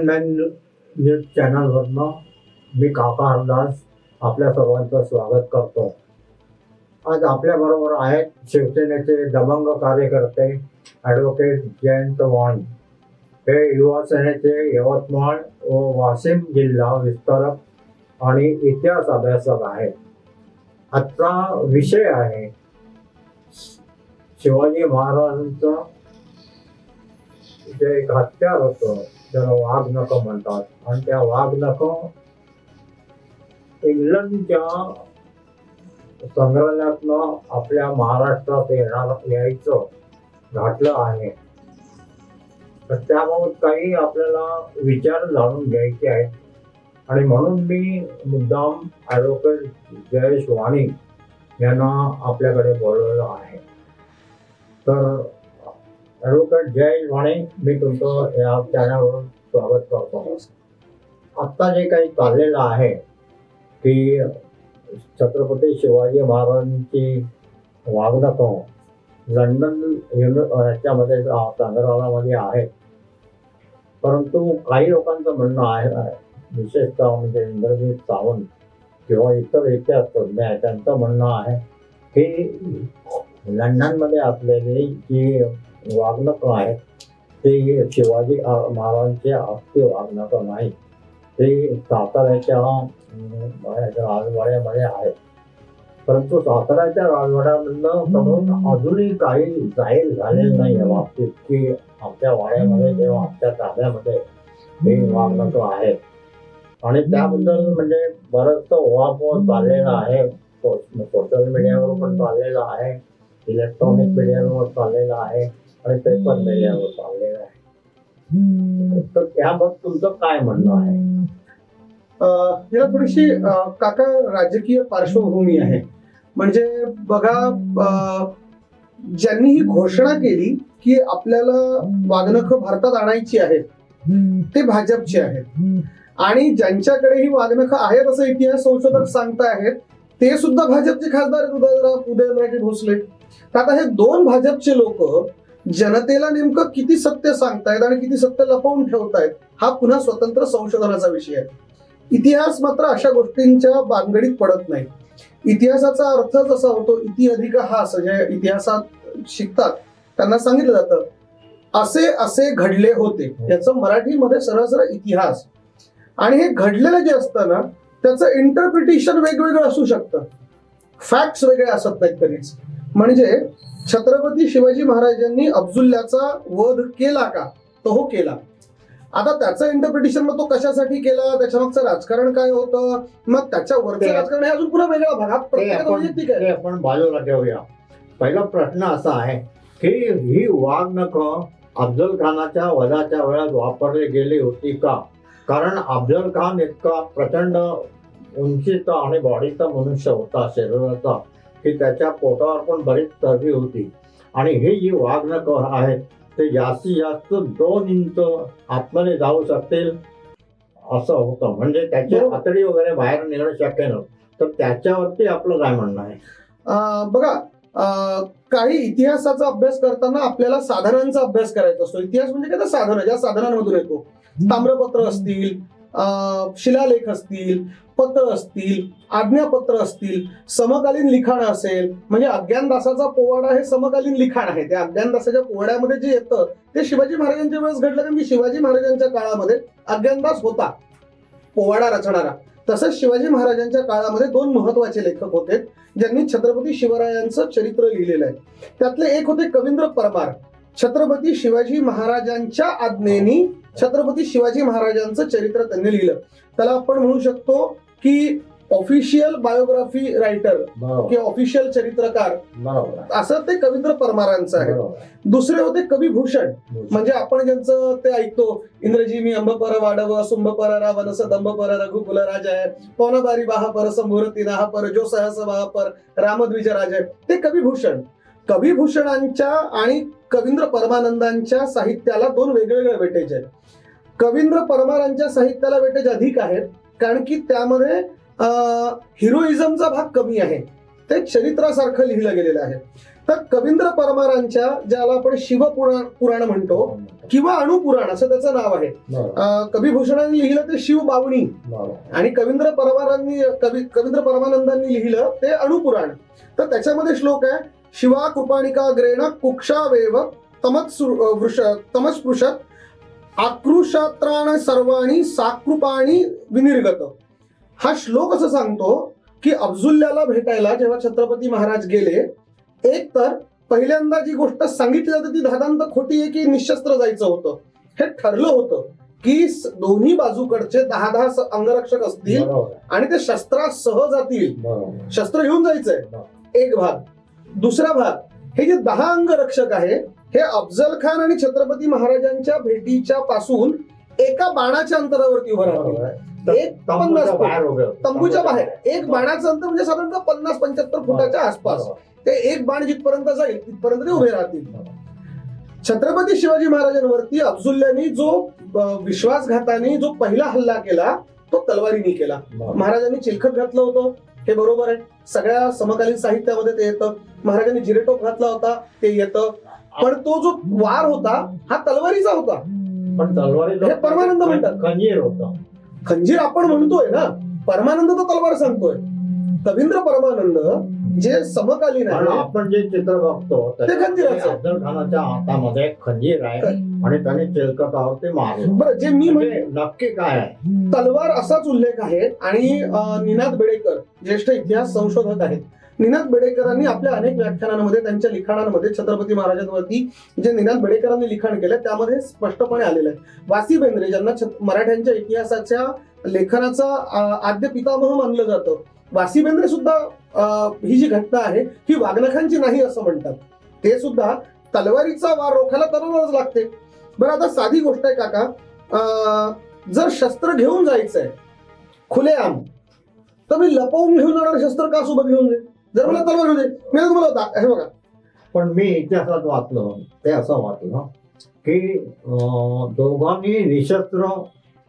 Common news चॅनलवरनं मी काका हरदास आपल्या सर्वांचं स्वागत करतो. आज आपल्याबरोबर आहेत शिवसेनेचे दबंग कार्यकर्ते ॲडव्होकेट जयंत वाण. हे युवा सेनेचे यवतमाळ व वाशिम जिल्हा विस्तारक आणि इतिहास अभ्यासक आहेत. आजचा विषय आहे शिवाजी महाराजांचं जे एक हत्यार होतं ज्याला वाघ नकं म्हणतात. आणि त्या वाघ नख इंग्लंडच्या संग्रहालयातनं आपल्या महाराष्ट्रात येणार यायचं घातलं आहे. तर त्याबाबत काही आपल्याला विचार जाणून घ्यायचे आहेत. आणि म्हणून मी मुद्दाम ॲडव्होकेट जयेश वाणी यांना आपल्याकडे बोलवलं आहे. तर ॲडव्होकेट जय वाणी. मी तुमचं या चॅनलवरून स्वागत करतो. आत्ता जे काही चाललेलं आहे की छत्रपती शिवाजी महाराजांची वागणं लंडन युनि ह्याच्यामध्ये संग्रहालयामध्ये आहे. परंतु काही लोकांचं म्हणणं आहे विशेषतः म्हणजे इंद्रजित सावंत किंवा इतर इतिहास तज्ञ आहे त्यांचं म्हणणं आहे की लंडनमध्ये असलेली जी वागणं काय ते शिवाजी महाराजांच्या महाराजांची वागणं नाही. ते साताऱ्याच्या राजवाड्यामध्ये आहे परंतु साताऱ्याच्या राजवाड्यामधनं म्हणून अजूनही काही जाहीर झालेलं नाही या बाबतीत की आमच्या वाड्यामध्ये किंवा आमच्या ताब्यामध्ये हे वागणं आहे. आणि त्याबद्दल म्हणजे बरंचसं उहापोह चाललेला आहे. सोशल मीडियावर पण चाललेला आहे. इलेक्ट्रॉनिक मीडियावर चाललेला आहे. आणि मीडियावर चाललेला आहे तर त्याबाबत तुमचं काय म्हणणं आहे? याला थोडीशी काका राजकीय पार्श्वभूमी आहे. म्हणजे बघा अं, ज्यांनी ही घोषणा केली की आपल्याला वागणखं भारतात आणायची आहेत ते भाजपचे आहेत. आणि ज्यांच्याकडे ही वागणखं आहेत असं इतिहास संशोधक सांगताहेत ते सुद्धा भाजपचे खासदार उदयनराजे भोसले. तर आता हे दोन भाजपचे लोक जनतेला नेमकं किती सत्य सांगतायत आणि किती सत्य लपवून ठेवतायत हा पुन्हा स्वतंत्र संशोधनाचा विषय आहे. इतिहास मात्र अशा गोष्टींच्या बांगडीत पडत नाही. इतिहासाचा अर्थ जसा होतो इति अधिक हास जे इतिहासात शिकतात त्यांना सांगितलं जातं असे असे घडले होते. याचं मराठीमध्ये सरळ सरळ इतिहास. आणि हे घडलेलं जे असतं ना त्याचं इंटरप्रिटेशन वेगवेगळं असू शकतं. फॅक्ट्स वेगळे असत नाहीत कधीच. म्हणजे छत्रपती शिवाजी महाराजांनी अब्दुल्ल्याचा वध केला का? तो हो केला. आता त्याचं इंटरप्रिटेशन मग तो कशासाठी केला? त्याच्या मागचं राजकारण काय होतं? मग त्याच्या वरचं ते- राजकारण हे अजून पुन्हा वेगळा भाग हा ते प्रत्येकाचा आपण वैयक्तिक आहे. ते आपण बाजूला ठेवूया. पहिला प्रश्न असा आहे की ही वाघनख अफजल खानाच्या वधाच्या वेळात वापरली गेली होती का? कारण अफजल खान इतका प्रचंड उंचीचा आणि बॉडीचा मनुष्य होता शरीराचा. की त्याच्या पोटावर पण बरीच चरबी होती. आणि ही जी वाघनख आहेत ते जास्तीत जास्त दोन इंच आतमध्ये जाऊ शकतील? असं होतं. म्हणजे त्याची बरोबर. आतडी वगैरे बाहेर निघणं शक्य नव्हतं. तर त्याच्यावरती आपलं काय म्हणणं आहे? अं, बघा काही इतिहासाचा अभ्यास करताना आपल्याला साधनांचा अभ्यास करायचा असतो. इतिहास म्हणजे काय तर साधनं? ज्या साधनांमधून येतो. ताम्रपत्र असतील अं, शिलालेख असतील पत्र असतील आज्ञापत्र असतील समकालीन लिखाण असेल म्हणजे अज्ञानदासाचा पोवाडा हे समकालीन लिखाण आहे. त्या अज्ञानदासाच्या पोवाड्यामध्ये जे येतं ते शिवाजी महाराजांच्या वेळेस घडलं कारण की शिवाजी महाराजांच्या काळामध्ये अज्ञानदास होता पोवाडा रचणारा. तसंच शिवाजी महाराजांच्या काळामध्ये दोन महत्त्वाचे लेखक होते ज्यांनी छत्रपती शिवरायांचं चरित्र लिहिलेलं आहे. त्यातले एक होते कवींद्र परमार. छत्रपती शिवाजी महाराजांच्या आज्ञेनी छत्रपती शिवाजी महाराजांचं चरित्र त्यांनी लिहिलं. त्याला आपण म्हणू शकतो की ऑफिशियल बायोग्राफी रायटर किंवा ऑफिशियल चरित्रकार असं ते कवींद्र परमारांचं आहे. दुसरे होते कवी भूषण. म्हणजे आपण ज्यांचं ते ऐकतो इंद्रजी मी अंबपर वाडव सुंभपर रावनस दंभपर रघुकुल राजा आहे. पवनबारी बाहापर संभूरती नाहपर जो सहस वाहपर रामद्विज राजा आहे. ते कविभूषण. कविभूषणांच्या आणि कवींद्र परमानंदांच्या साहित्याला दोन वेगवेगळे वेटेज आहेत. कवींद्र परमारांच्या साहित्याला वेटेज अधिक आहेत. कारण की त्यामध्ये हिरोइझमचा भाग कमी आहे. ते चरित्रासारखं लिहिलं गेलेलं आहे. तर कवींद्र परमारांच्या ज्याला आपण शिवपुराण पुराण म्हणतो किंवा अणुपुराण असं त्याचं नाव आहे. कविभूषणांनी लिहिलं ते शिवबावणी बरोबर. आणि कवींद्र परमारांनी कवी कवींद्र परमानंदांनी लिहिलं ते अणुपुराण. तर त्याच्यामध्ये श्लोक आहे शिवा कृपाणिका ग्रेण कुक्षा वेव तमत्सु वृष तमस्पृशत आकृशात्राण सर्वाणी साकृपाणी विनिर्गत. हा श्लोक असं सांगतो की अफजुल्ल्याला भेटायला जेव्हा छत्रपती महाराज गेले एक तर पहिल्यांदा जी गोष्ट सांगितली जाते ती धादांत खोटी आहे की निशस्त्र जायचं होतं. हे ठरलं होतं की दोन्ही बाजूकडचे दहा दहा अंगरक्षक असतील आणि ते शस्त्रासह जातील. शस्त्र घेऊन जायचंय. एक भाग. दुसरा भाग. हे जे दहा अंगरक्षक आहे हे अफजल खान आणि छत्रपती महाराजांच्या भेटीच्या पासून एका बाणाच्या अंतरावरती उभं आहे. तर एक तंबूच्या पन्नास. तंबूच्या बाहेर. एक बाणाचं अंतर म्हणजे साधारणतः पन्नास पंच्याहत्तर फुटाच्या आसपास. ते एक बाण जिथपर्यंत जाईल तिथपर्यंत ते उभे राहतील. छत्रपती शिवाजी महाराजांवरती अफजुल्ल्यानी जो विश्वासघाताने जो पहिला हल्ला केला तो तलवारीने केला. महाराजांनी चिलखत घातलं होतं. हे बरोबर आहे. सगळ्या समकालीन साहित्यामध्ये ते येतं. महाराजांनी जिरेटोप घातला होता. ते येतं. पण तो जो वार होता हा तलवारीचा होता. पण तलवारी परमानंद म्हणतात. खंजीर होतं. खंजीर आपण म्हणतोय ना परमानंद तर तलवार सांगतोय. कवींद्र परमानंद जे समकालीन आहे आपण जे चित्र बघतो त्याच्यामध्ये खंजीराचं. अफजल खानाच्या हातामध्ये खंजीर आहे आणि त्याने चिलकतावर ते मारलं बरं जे मी म्हण म्हणजे नक्की काय आहे? तलवार असाच उल्लेख आहे आणि निनाद बेडेकर ज्येष्ठ इतिहास संशोधक आहेत. निनाद बेडेकरांनी आपल्या अनेक व्याख्यानांमध्ये त्यांच्या लिखाणांमध्ये छत्रपती महाराजांवरती जे निनाद बेडेकरांनी लिखाण केलं त्यामध्ये स्पष्टपणे आलेलं आहे. वासी बेंद्रे ज्यांना मराठ्यांच्या इतिहासाच्या लेखनाचा आद्य पितामह मानलं जातं वासी बेंद्रे सुद्धा अं, ही जी घटना आहे ही वागणखांची नाही असं म्हणतात. ते सुद्धा तलवारीचा वार रोखायला तरुणच लागते. बरं आता साधी गोष्ट आहे काका. अं, जर शस्त्र घेऊन जायचंय खुलेआम तर मी लपवून घेऊन जाणार शस्त्र का सोबत घेऊन जाईल जर मला तलवार जाईल मी तुम्हाला दा- हे बघा. पण मी इतिहासात वाचलं ते असं वाचलं की दोघांनी निशस्त्र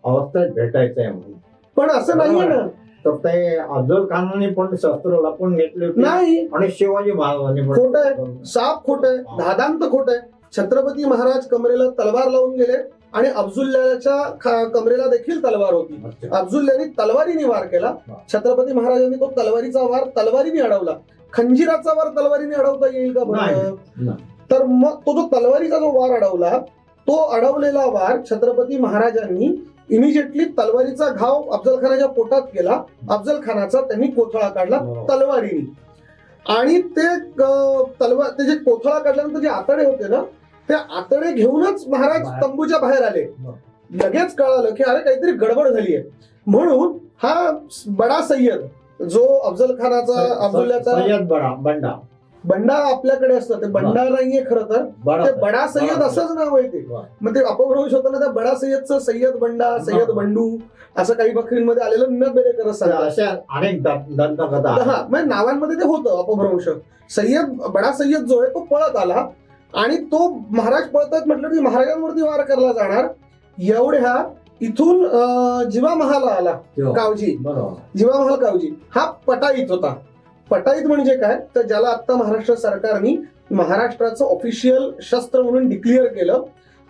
अवस्थेत भेटायचंय म्हणून. पण असं नाहीये ना. तर ते अफजल खानाने पण शस्त्र लपून घेतले होते. नाही. आणि शिवाजी महाराजांनी पण खोटं आहे. साप खोट आहे. धादांत खोट आहे. छत्रपती महाराज कमरेला तलवार लावून गेले. आणि अफजुल्ल्याच्या खा- कमरेला देखील तलवार होती अच्छा. अफजुल्ल्याने तलवारीने वार केला. छत्रपती महाराजांनी तो तलवारीचा वार तलवारीने अडवला खंजिराचा वार तलवारीने अडवता येईल का. बरं. तर मग तो जो तलवारीचा जो वार अडवला तो अडवलेला वार छत्रपती महाराजांनी इमिजिएटली तलवारीचा घाव अफजल खानाच्या पोटात केला अफजल खानाचा त्यांनी कोथळा काढला. तलवारीने आणि ते तलवार ते जे कोथळा काढल्यानंतर जे आतडे होते ना ते आतडे घेऊनच महाराज. तंबूच्या बाहेर आले. लगेच कळालं की अरे काहीतरी गडबड झाली आहे म्हणून हा बडा सय्यद जो अफजल खानाचा अफजुल्ल्याचा सय्यद बडा बंडा बंडा आपल्याकडे असतं ते बंडा नाहीये खरं तर बडा ते बडा सय्यद असंच नाव आहे ते बरं. मग ते अपभ्रंश होताना त्या बडा सय्यदचं सय्यद बंडा सय्यद. बंडू असं काही बकरींमध्ये आलेलं न सांगतात दं- दंतकथा आहेत. हा म्हणजे नावांमध्ये ते होतं अपभ्रंश सय्यद बडा सय्यद जो आहे तो पळत आला आणि तो महाराज पळतात म्हटलं की महाराजांवरती वार करला जाणार. एवढ्या इथून जिवा महाला आला. कावजी बरोबर. जिवा महाल कावजी हा पटाईत होता. पटाईत म्हणजे काय? तर ज्याला आता महाराष्ट्र सरकारने महाराष्ट्राचं ऑफिशियल शस्त्र म्हणून डिक्लेअर केलं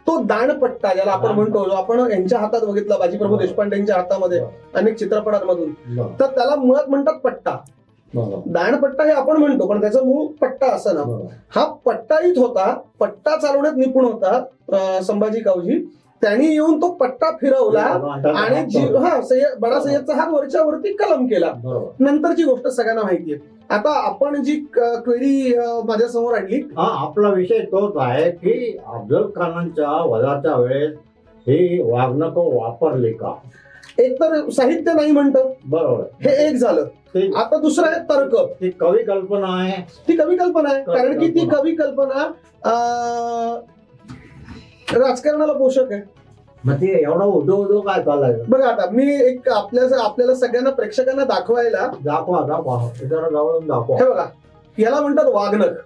तो दाणपट्टा ज्याला आपण म्हणतो जो आपण यांच्या हातात बघितला बाजीप्रभू देशपांडे यांच्या हातामध्ये अनेक चित्रपटांमधून. तर त्याला मुळात म्हणतात पट्टा. दाणपट्टा हे आपण म्हणतो पण त्याचं मूळ पट्टा असं ना. हा पट्टाईत होता पट्टा चालवण्यात निपुण होता संभाजी कावजी. त्यांनी येऊन तो पट्टा फिरवला आणि जी- हा सय्यद बडा सय्यदचा हात वरच्या वरती कलम केला. नंतरची गोष्ट सगळ्यांना माहितीये. आता आपण जी क्वेरी माझ्यासमोर आणली. हा आपला विषय तोच आहे की अफजल खानांच्या वधाच्या वेळेस ही वागणक वापरली का? एक तर साहित्य नाही म्हणतं. बरोबर. हे एक झालं. आता दुसरं आहे तर्क. ती कवी कल्पना आहे. ती कवी कल्पना आहे. कारण की ती. कवी कल्पना अं, राजकारणाला पोषक आहे. मग ते एवढं उदो उदो काय चालायचं बघा आता मी एक आपल्या आपल्याला सगळ्यांना प्रेक्षकांना दाखवायला दाखवा दाखवा. जरा जवळून दाखवा. हे बघा याला म्हणतात वाघनख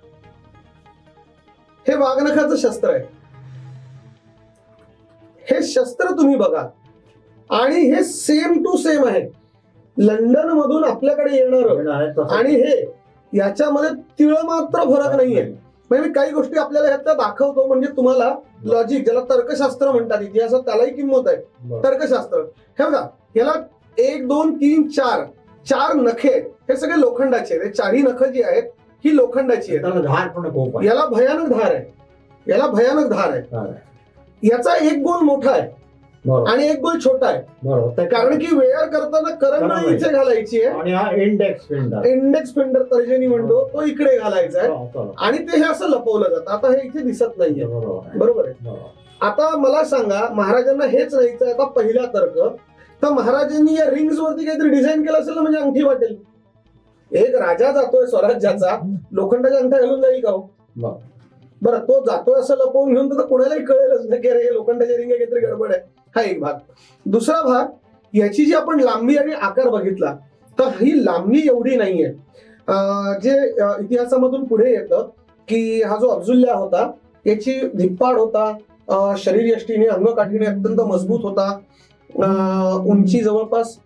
हे वाघनखाचं शस्त्र आहे. हे शस्त्र तुम्ही बघा. आणि हे सेम टू सेम आहे. लंडन मधून आपल्याकडे येणार. आणि हे याच्यामध्ये तिळ मात्र फरक नाहीये. म्हणजे मी काही गोष्टी आपल्याला ह्यातल्या दाखवतो म्हणजे तुम्हाला लॉजिक ज्याला तर्कशास्त्र म्हणतात इतिहासात त्यालाही किंमत आहे. तर्कशास्त्र. हे बघा याला एक दोन तीन चार चार नखे हे सगळे लोखंडाचे आहेत. हे चारही नख जी आहेत ही लोखंडाची आहेत. याला भयानक धार आहे. याला भयानक धार आहे. याचा एक गोल मोठा आहे. आणि एक गोल छोटा आहे. कारण की वेअर करताना करंट इथे घालायची आहे. आणि हा इंडेक्स फिंडर इंडेक्स फिंडर तर्जनी म्हणतो तो इकडे घालायचा आहे. बरोबर आणि ते हे असं लपवलं जातं. आता हे इथे दिसत नाहीये. बरोबर आहे. आता मला सांगा महाराजांना हेच आहे आता पहिला तर्क. तर महाराजांनी या रिंग्स वरती काहीतरी डिझाईन केलं असेल ना म्हणजे अंगठी वाटेल. एक राजा जातोय स्वराज्याचा. लोखंडाच्या अंगठ्या घालून जाईल का हो? बरं. बरं तो जातोय असं लपवून घेऊन तर कोणालाही कळेलच ना की अरे हे लोखंडाच्या रिंग काहीतरी गडबड आहे. हा एक भाग. दुसरा भाग याची जी आपण लांबी आणि आकार बघितला तर ही लांबी एवढी नाहीये. अं, जे इतिहासामधून पुढे येतं की हा जो अब्जुल्ला होता याची धिप्पाड होता अं, शरीर यष्टीने अंगकाठीने अत्यंत मजबूत होता. उंची जवळपास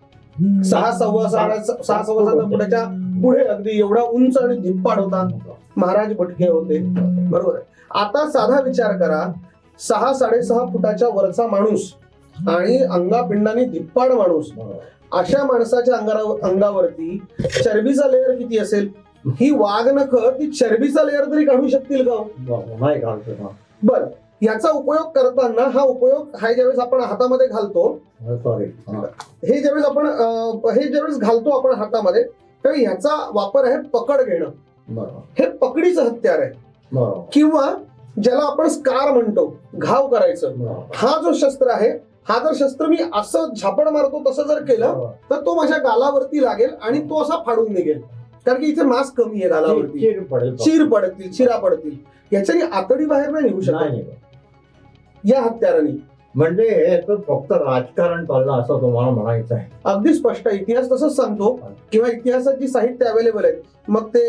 सहा सव्वा सहा सव्वा सात फुटाच्या पुढे अगदी एवढा उंच आणि धिप्पाड होता. महाराज भटके होते. बरोबर आता साधा विचार करा. सहा साडेसहा फुटाच्या वरचा माणूस आणि अंगापिंडाने धिप्पाड माणूस. अशा माणसाच्या अंगावर अंगावरती चरबीचा लेअर किती असेल ही वाघ नख ती चरबीचा लेअर तरी काढू शकतील का हो? नाही हा. बर याचा उपयोग करताना हा उपयोग हा ज्यावेळेस आपण हातामध्ये घालतो सॉरी हा. ज्यावेळेस आपण हे ज्यावेळेस घालतो आपण हातामध्ये तर ह्याचा वापर आहे पकड घेणं हे पकडीचं हत्यार आहे किंवा ज्याला आपण स्कार म्हणतो घाव करायचं. हा जो शस्त्र आहे हा जर शस्त्र मी असं झापड मारतो तसं जर केलं बरोबर. तर तो माझ्या गालावरती लागेल आणि तो असा फाडून निघेल. कारण की इथे मास्क कमी आहे गालावरती. चिर पडेल चीर पडतील चिरा पडतील. याच्याने आतडी बाहेर नाही निघू शकत. नाही या हत्याराने. म्हणजे हे तर फक्त राजकारण चाललं असं तुम्हाला म्हणायचं आहे. अगदी स्पष्ट. आहे. इतिहास तसंच सांगतो. किंवा इतिहासात जी साहित्य अवेलेबल आहेत. मग ते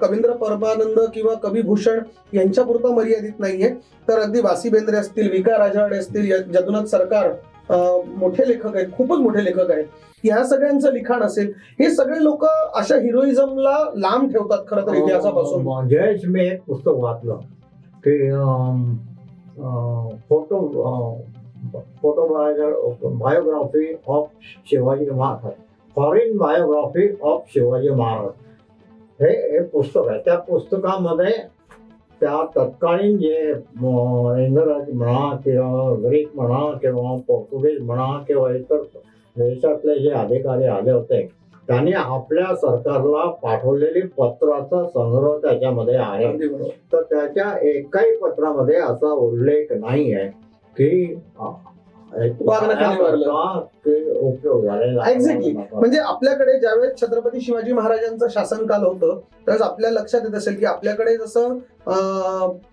कवींद्र परमानंद किंवा कवी भूषण यांच्या पुरतं मर्यादित नाहीये. तर अगदी वासी बेंद्रे असतील विका राजवाडे असतील जदुनाथ सरकार मोठे लेखक आहेत खूपच मोठे लेखक आहेत. या सगळ्यांचं लिखाण असेल हे सगळे लोक अशा हिरोइझमला लांब ठेवतात खरं तर इतिहासापासून. जयेश मी एक पुस्तक वाचलं. की photo photo biography of Shivaji Maharaj. Foreign biography of Shivaji Maharaj. हे हे पुस्तक आहे. त्या पुस्तकामध्ये त्या तत्कालीन जे इंग्रज म्हणा किंवा ग्रीक म्हणा किंवा पोर्तुगीज म्हणा किंवा इतर देशातले जे अधिकारी आले होते त्यांनी आपल्या सरकारला पाठवलेली पत्राचा संग्रह त्याच्यामध्ये आहे. तर त्याच्या एकाही पत्रामध्ये असा उल्लेख नाही आहे की उपयोग झालेला Exactly. म्हणजे आपल्याकडे ज्यावेळेस छत्रपती शिवाजी महाराजांचं शासनकाल होतं त्यावेळेस आपल्या लक्षात येत असेल की आपल्याकडे जसं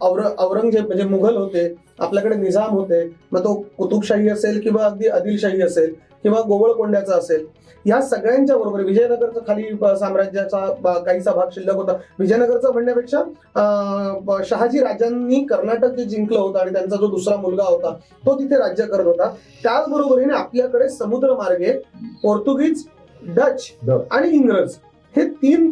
औरंगजेब म्हणजे मुघल होते आपल्याकडे निजाम होते मग तो कुतुबशाही असेल किंवा अगदी आदिलशाही असेल किंवा गोवळकोंड्याचा असेल या सगळ्यांच्या बरोबर विजयनगरचं खाली साम्राज्याचा काहीसा भाग शिल्लक होता. विजयनगरचं म्हणण्यापेक्षा शहाजी राजांनी कर्नाटक जे जिंकलं होतं आणि त्यांचा जो दुसरा मुलगा होता तो तिथे राज्य करत होता. त्याचबरोबरीने आपल्याकडे समुद्रमार्गे पोर्तुगीज डच. आणि इंग्रज हे तीन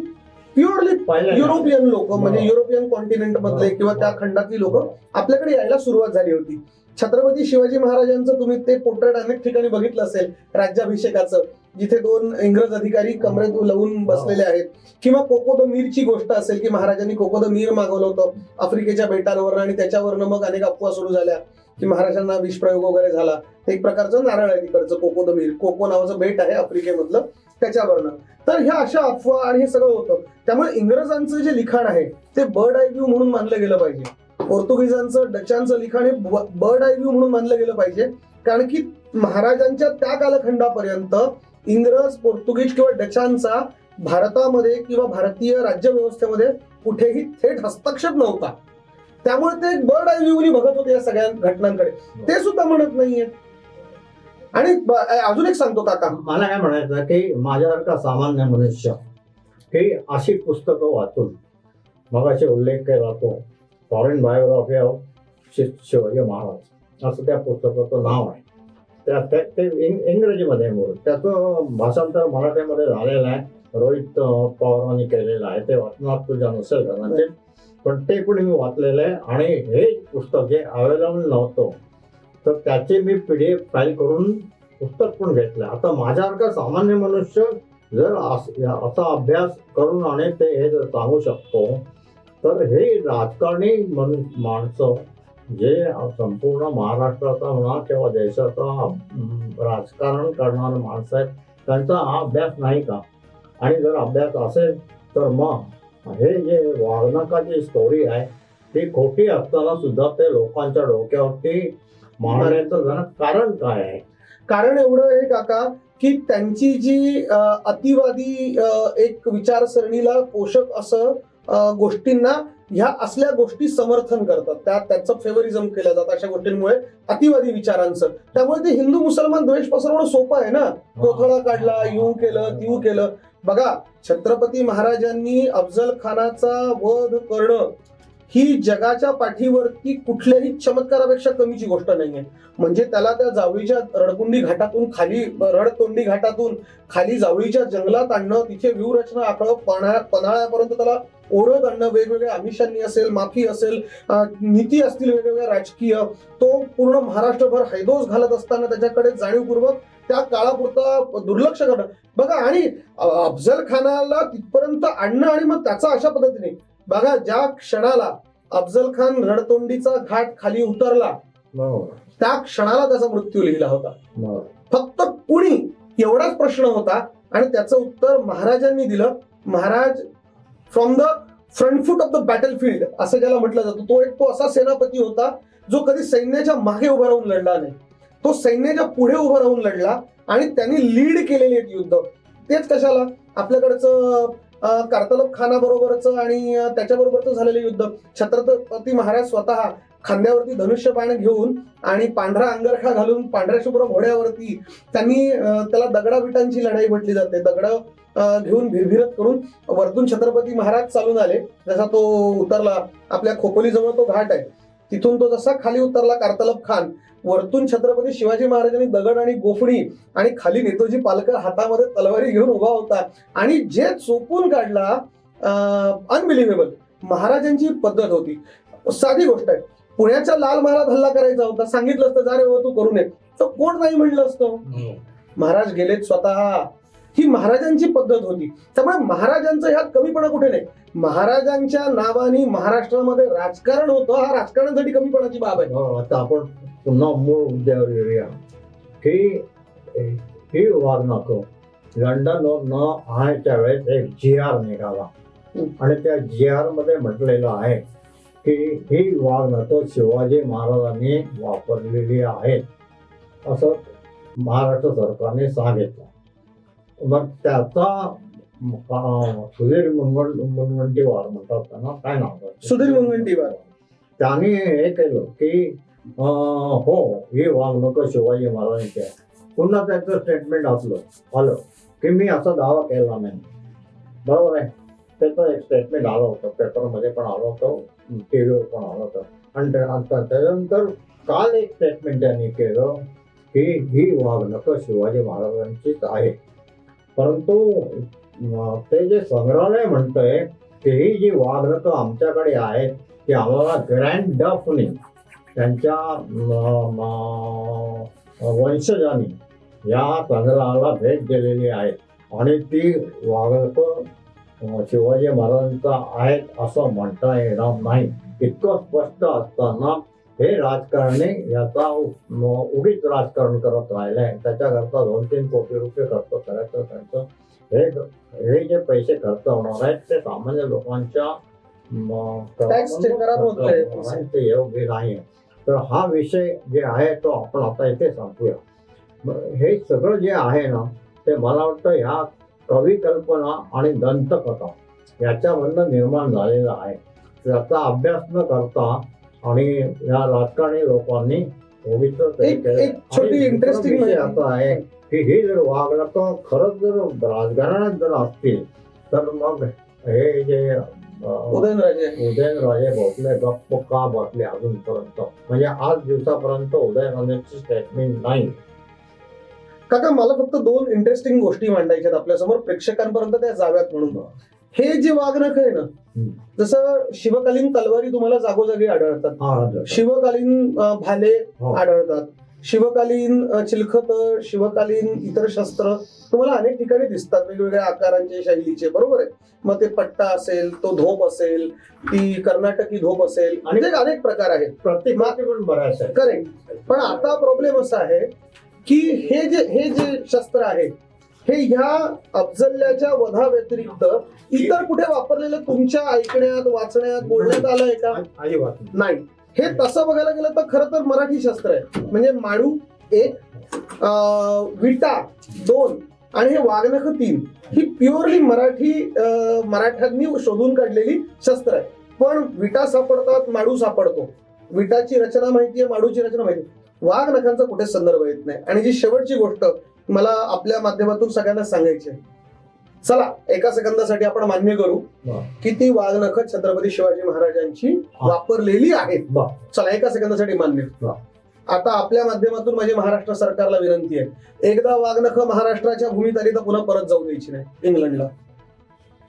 प्युअरली युरोपियन लोक म्हणजे. युरोपियन कॉन्टिनेंट मधले किंवा त्या खंडातली लोक आपल्याकडे यायला सुरुवात झाली होती. छत्रपती शिवाजी महाराजांचं तुम्ही ते पोर्ट्रेट अनेक ठिकाणी बघितलं असेल राज्याभिषेकाचं जिथे दोन इंग्रज अधिकारी कमरेत लावून बसलेले आहेत. किंवा कोको द मीरची गोष्ट असेल की महाराजांनी कोको द मीर मागवलं होतं आफ्रिकेच्या बेटांवर आणि त्याच्यावरनं मग अनेक अफवा सुरू झाल्या की महाराजांना विषप्रयोग वगैरे झाला. एक प्रकारचं नारळ आहे तिकडचं कोको द मीर कोको नावाचं बेट आहे आफ्रिकेमधलं त्याच्यावरनं. तर ह्या अशा अफवा आणि हे सगळं होतं. त्यामुळे इंग्रजांचं जे लिखाण आहे ते बर्ड आय व्ह्यू म्हणून मानलं गेलं पाहिजे. पोर्तुगीजांचं डचांचं लिखाण हे बर्ड आय व्ह्यू म्हणून मानलं गेलं पाहिजे. कारण की महाराजांच्या त्या कालखंडापर्यंत इंग्रज पोर्तुगीज किंवा डचांचा भारतामध्ये किंवा भारतीय राज्यव्यवस्थेमध्ये कुठेही थेट हस्तक्षेप नव्हता. त्यामुळे ते एक बर्ड आय व्ह्यूनी बघत होते या सगळ्या घटनांकडे. ते सुद्धा म्हणत नाहीये आणि अजून एक सांगतो काका. मला काय म्हणायचं की माझ्यासारखा सामान्य मनुष्य हे अशी पुस्तकं वाचून मगाशी उल्लेख केला तो. Foreign biography of Shivaji Maharaj असं त्या पुस्तकाचं नाव आहे. त्या त्या- ते इंग- इंग्रजीमध्ये म्हणून. त्याचं भाषांतर मराठीमध्ये झालेलं आहे. रोहित पवारांनी केलेलं आहे. ते वाचनात तुझ्या नसेल कदाचित. पण ते पण मी वाचलेलं आहे. आणि हे पुस्तक जे अवेलेबल नव्हतं तर त्याचे मी पी डी एफ फाईल करून पुस्तक पण घेतलं. आता माझ्यासारखा सामान्य मनुष्य जर असा अभ्यास करून आणि ते हे जर सांगू शकतो तर हे राजकारणी म्हणून माणसं जे संपूर्ण महाराष्ट्राचा म्हणा किंवा देशाचा राजकारण करणारे माणसं आहेत त्यांचा हा अभ्यास नाही का? आणि जर अभ्यास असेल तर मग हे जे वाघनकाची स्टोरी आहे ती खोटी असताना सुद्धा ते लोकांच्या डोक्यावरती मारण्याचं जरा कारण काय आहे? कारण एवढं आहे काका की त्यांची जी अतिवादी एक विचारसरणीला पोषक असं गोष्टींना ह्या असल्या गोष्टी समर्थन करतात. त्या त्याचं फेवरिझम केलं जातं अशा गोष्टींमुळे अतिवादी विचारांचं. त्यामुळे ते हिंदू मुसलमान द्वेष पसरवणं सोपं आहे ना? कोथळा काढला यू केलं तिऊ केलं. बघा छत्रपती महाराजांनी अफजल खानाचा वध करणं ही जगाच्या पाठीवरती कुठल्याही चमत्कारापेक्षा कमीची गोष्ट नाहीये. म्हणजे त्याला त्या जावळीच्या रडकुंडी घाटातून खाली रडतोंडी घाटातून खाली जावळीच्या जंगलात आणणं तिथे व्यूहरचना पन्हाळ्या पन्हाळ्यापर्यंत त्याला ओढत आणणं वेगवेगळ्या आमिषांनी असेल माफी असेल नीती असतील वेगवेगळ्या राजकीय तो पूर्ण महाराष्ट्रभर हैदोस घालत असताना त्याच्याकडे जाणीवपूर्वक त्या काळापुरता दुर्लक्ष करणं. बघा आणि अफजल खानाला तिथपर्यंत आणणं आणि मग त्याचा अशा पद्धतीने. बघा ज्या क्षणाला अफजल खान रडतोंडीचा घाट खाली उतरला त्या क्षणाला त्याचा मृत्यू लिहिला होता. फक्त कुणी एवढाच प्रश्न होता आणि त्याचं उत्तर महाराजांनी दिलं. Maharaj from the front foot of the battle field असं ज्याला म्हटलं जातं. तो एक तो असा सेनापती होता जो कधी सैन्याच्या मागे उभा राहून लढला नाही. तो सैन्याच्या पुढे उभा राहून लढला आणि त्यांनी लीड केलेले आहेत युद्ध. तेच कशाला? आपल्याकडचं कार्तलब खानाबरोबरचं आणि त्याच्याबरोबरच त्याच्याबरोबरचं झालेलं युद्ध. छत्रपती महाराज स्वतः खांद्यावरती धनुष्य बाण घेऊन आणि पांढरा अंगरखा घालून पांढऱ्या शुभ्र घोड्यावरती त्यांनी त्याला दगडा विटांची लढाई म्हटली जाते. दगड घेऊन भिरभिरत करून वरतून छत्रपती महाराज चालून आले. जसा तो उतरला आपल्या खोपोली जवळ तो घाट आहे. तिथून तो जसा खाली उतरला कार्तलब खान वरतून छत्रपती शिवाजी महाराजांनी दगड आणि गोफणी आणि खाली नेतोजी पालकर हातामध्ये तलवारी घेऊन उभा होता आणि जे चोपून काढला अनबिलिव्हेबल महाराजांची पद्धत होती. साधी गोष्ट आहे. पुण्याच्या लाल महाराज हल्ला करायचा होता. सांगितलं असतं जा रे तू करू नये. तर कोण नाही म्हणलं असतं? महाराज गेलेत स्वतः. ही महाराजांची पद्धत होती. त्यामुळे महाराजांचं ह्यात कमीपणा कुठे नाही. महाराजांच्या नावाने महाराष्ट्रामध्ये राजकारण होतं. हा राजकारणासाठी कमीपणाची बाब आहे. बरोबर. आता आपण पुन्हा मूळ मुद्द्यावर येऊया. ही ही वागणूक लंडन न आणायच्या वेळेस एक जी आर निघाला. आणि त्या जी आरमध्ये म्हटलेलं आहे की ही वागणूक शिवाजी महाराजांनी वापरलेली आहे. असं महाराष्ट्र सरकारने सांगितलं. मग त्याचा सुधीर मुनगं मुनगंटीवार म्हणतात त्यांना. काय नाव? सुधीर मुनगंटीवार. त्यांनी हे केलं की हो ही वागणूक शिवाजी महाराजांची. आहे पुन्हा त्यांचं स्टेटमेंट असलं आलं की मी असा दावा केला नाही. बरोबर आहे? त्याचं एक स्टेटमेंट आलं होतं. पेपरमध्ये पण आलं होतं. टी व्हीवर पण आलं होतं. आणि त्याच्यानंतर काल एक स्टेटमेंट त्यांनी केलं की ही वागणूक शिवाजी महाराजांचीच आहे. परंतु ते जे संग्रहालय म्हणतंय तेही ही जी वागणूक आमच्याकडे आहेत ती आम्हाला ग्रँड डफने त्यांच्या वंशजांनी या संग्रहाला भेट दिलेली आहे. आणि ती वागणूक शिवाजी महाराजांचा आहेत असं म्हणता येणार नाही. इतकं स्पष्ट असताना हे राजकारणी याचा उगीच राजकारण करत राहिलंय. त्याच्याकरता दोन तीन कोटी रुपये खर्च करायचं त्यांचं. हे हे जे पैसे खर्च होणार आहेत ते सामान्य लोकांच्या ते योग्य नाही तर हा विषय जे आहे तो आपण आता इथे मग हे सगळं जे आहे ना ते मला वाटतं ह्या कवी कल्पना आणि दंतकथा याच्यामधनं निर्माण झालेलं आहे. त्याचा अभ्यास न करता आणि या राजकारणी लोकांनी ते एक- छोटी माहिती. असा आहे की हे जर वागणं तर खरंच जर राजकारणात जर असतील तर मग हे जे उदयनराजे. उदयनराजे भोसले गप्प का बसले अजूनपर्यंत? म्हणजे आज दिवसापर्यंत उदयनराजेची स्टेटमेंट नाही. काका मला फक्त दोन इंटरेस्टिंग गोष्टी मांडायच्या आपल्यासमोर. प्रेक्षकांपर्यंत त्या जाव्यात म्हणून. हे जे वाघनख आहे ना. जसं शिवकालीन तलवारी तुम्हाला जागोजागी आढळतात. हा. शिवकालीन भाले हो. आढळतात. शिवकालीन अं, चिलखत शिवकालीन इतर शस्त्र तुम्हाला अनेक ठिकाणी दिसतात. वेगवेगळ्या आकारांचे शैलीचे. बरोबर आहे? मग ते पट्टा असेल तो धोप असेल ती कर्नाटकी धोप असेल आणि- म्हणजे अनेक प्रकार आहेत. प्रत्येक करेक्ट. पण आता प्रॉब्लेम असा आहे की हे जे हे जे शस्त्र आहे हे ह्या अफजल्याच्या वधा व्यतिरिक्त इतर कुठे वापरलेलं तुमच्या ऐकण्यात वाचण्यात बोलण्यात आलंय का? अजिबात नाही. हे तसं बघायला गेलं तर खरं तर मराठी शस्त्र आहे. म्हणजे माळू एक विटा दोन आणि हे वाघनख तीन ही प्युअरली मराठी अं, मराठ्यांनी शोधून काढलेली शस्त्र आहे. पण विटा सापडतात माडू सापडतो. विटाची रचना माहिती आहे माडूची रचना माहिती. वाघ नखांचा कुठे संदर्भ येत नाही. आणि जी शेवटची गोष्ट मला आपल्या माध्यमातून सगळ्यांना सांगायची आहे चला एका सेकंदासाठी आपण मान्य करू. की ती वाघनख छत्रपती शिवाजी महाराजांची. वापरलेली आहेत. चला एका सेकंदासाठी मान्य. आता आपल्या माध्यमातून माझी महाराष्ट्र सरकारला विनंती आहे एकदा वाघनख महाराष्ट्राच्या भूमीत आली तर पुन्हा परत जाऊ द्यायची नाही इंग्लंडला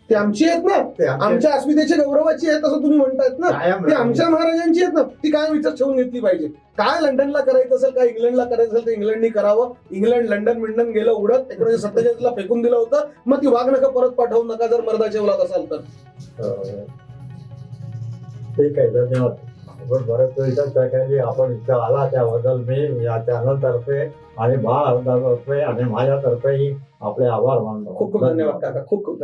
ती आमची आहेत ना. आमच्या- आमच्या अस्मितेची गौरवाची आहेत असं तुम्ही म्हणतायत ना. ती आमच्या महाराजांची आहेत ना. ती काय विचार ठेवून घेतली पाहिजे. काय लंडनला करायचं असेल काय इंग्लंडला करायचं असेल तर इंग्लंडनी करावं. इंग्लंड लंडन मिंडन गेलं उडत. एकोणीशे सत्तेचाळीस ला फेकून दिलं होतं. मग ती वाघ नका परत पाठवू नका जर मर्दाच्या उलात असाल तर. ठीक आहे धन्यवाद. आपण बरेच वेळच्या त्यासाठी आपण इथं आला त्याबद्दल मी या चॅनल तर्फे आणि बाळ तर्फे आणि माझ्यातर्फेही आपले आभार मानतो. खूप खूप धन्यवाद काका. खूप खूप